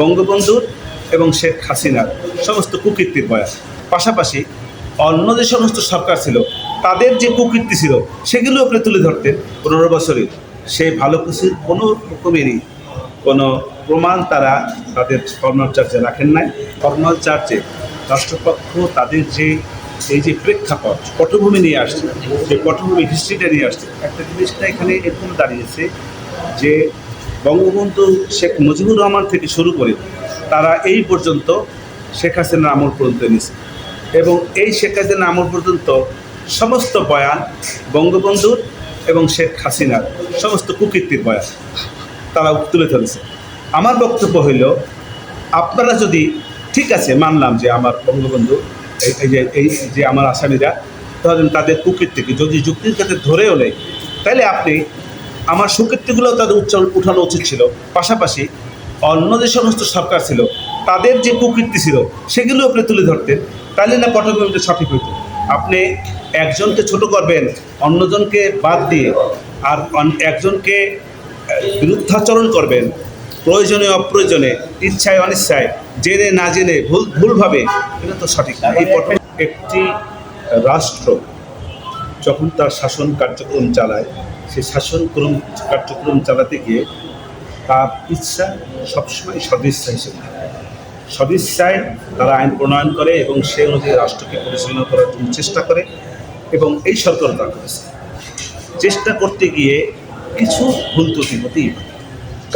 বঙ্গবন্ধুর এবং শেখ হাসিনার সমস্ত কুকীর্তির বয়ান। পাশাপাশি অন্য যে সমস্ত সরকার ছিল, তাদের যে কুকীর্তি ছিল, সেগুলো আপনি তুলে ধরতেন পনেরো বছরে সেই ভালো কিছুর কোনো রকমেরই কোনো প্রমাণ তারা তাদের কর্নাল চার্চে রাখেন নাই। কর্নাল চার্চে রাষ্ট্রপক্ষ তাদের যে, এই যে প্রেক্ষাপট, পটভূমি নিয়ে আসছে, যে পটভূমি হিস্ট্রিটা নিয়ে আসছে, একটা জিনিসটা এখানে এরকম দাঁড়িয়েছে যে বঙ্গবন্ধু শেখ মুজিবুর রহমান থেকে শুরু করে তারা এই পর্যন্ত শেখ হাসিনার আমল পর্যন্ত এনেছে। এবং এই শেখ হাসিনার আমল পর্যন্ত সমস্ত বয়ান বঙ্গবন্ধুর এবং শেখ হাসিনার সমস্ত কুকীর্তির বয়ান তারা তুলে ধরেছে। আমার বক্তব্য হইল, আপনারা যদি ঠিক আছে মানলাম যে আমার বঙ্গবন্ধু, এই- যে, এই যে আমার আসামিরা ধরেন তাদের কুকীর্তিকে যদি যুক্তির ক্ষেত্রে ধরেও নেই তাহলে আপনি আমার সুকীর্তিগুলো তাদের উচ্চ উঠানো উচিত ছিল। পাশাপাশি অন্য যে সমস্ত সরকার ছিল, তাদের যে কুকীর্তি ছিল, সেগুলো আপনি তুলে ধরতেন তাহলে না পটভূমিটা সঠিক হইতো। আপনি একজনকে ছোট করবেন, অন্যজনকে বাদ দিয়ে, আর একজনকে বিরুদ্ধাচরণ করবেন, প্রয়োজনে অপ্রয়োজনে, ইচ্ছায় অনিচ্ছায়, জেনে না জেনে, ভুল, ভুলভাবে, এটা তো সঠিক না। এই পট একটি রাষ্ট্র, যখন তার শাসন কার্যক্রম চালায় সেই শাসনক্রম কার্যক্রম চালাতে গিয়ে তার ইচ্ছা সবসময় সদিচ্ছা হিসেবে থাকে। সদিচ্ছায় তারা আইন প্রণয়ন করে এবং সে অনুযায়ী রাষ্ট্রকে পরিচালনা করার জন্য চেষ্টা করে এবং এই সরকার তা করেছে চেষ্টা করতে গিয়ে কিছু ভুল ত্রুটি হতেই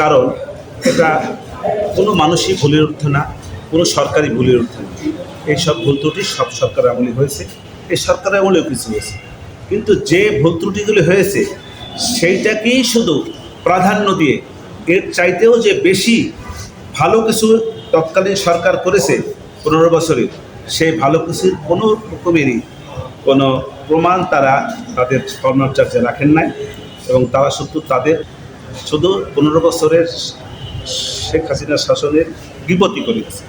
কারণ এটা কোনো মানুষই ভুলের উঠছে না, কোনো সরকারি ভুলের উঠছে না। এইসব ভুল ত্রুটি সব সরকার আমলে হয়েছে। এই সরকার আমলেও কিছু হয়েছে। কিন্তু যে ভুল ত্রুটিগুলি হয়েছে সেইটাকেই শুধু প্রাধান্য দিয়ে, এর চাইতেও যে বেশি ভালো কিছু তৎকালীন সরকার করেছে পনেরো বছরে সেই ভালো কিছুর কোনো রকমেরই কোনো প্রমাণ তারা তাদের চার্চে রাখেন নাই এবং তারা শুধু তাদের, শুধু পনেরো বছরের শেখ হাসিনার শাসনের বিপত্তি করে গেছে